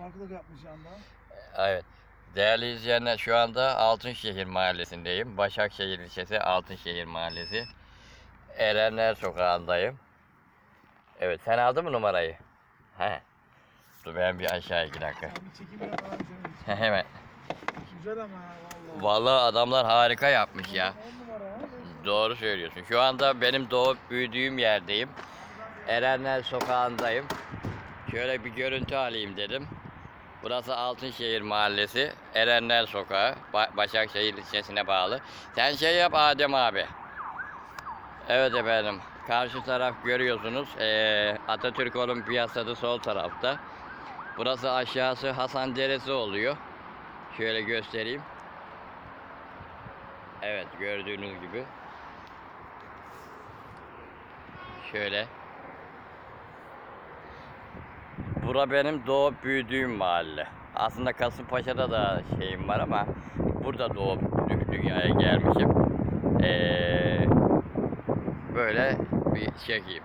Farklılık yapmış yanda. Evet. Değerli izleyenler şu anda Altınşehir Mahallesi'ndeyim. Başakşehir ilçesi Altınşehir Mahallesi. Erenler Sokağı'ndayım. Evet sen aldın mı numarayı? He. Dur ben bir aşağı iki dakika. Ya bir çekim yapalım senin için. Hemen. Güzel ama ya vallahi. Vallahi adamlar harika yapmış ya. Doğru söylüyorsun. Şu anda benim doğup büyüdüğüm yerdeyim. Erenler Sokağı'ndayım. Şöyle bir görüntü alayım dedim. Burası Altınşehir Mahallesi. Erenler Sokağı. Ba- Başakşehir ilçesine bağlı. Sen şey yap Adem abi. Evet efendim. Karşı taraf görüyorsunuz. Ee, Atatürk Olimpiyatı sol tarafta. Burası aşağısı Hasan Deresi oluyor. Şöyle göstereyim. Evet gördüğünüz gibi. Şöyle. Bura benim doğup büyüdüğüm mahalle. Aslında Kasımpaşa'da da şeyim var ama burada doğup dü- dünyaya gelmişim. Ee, böyle bir çekeyim.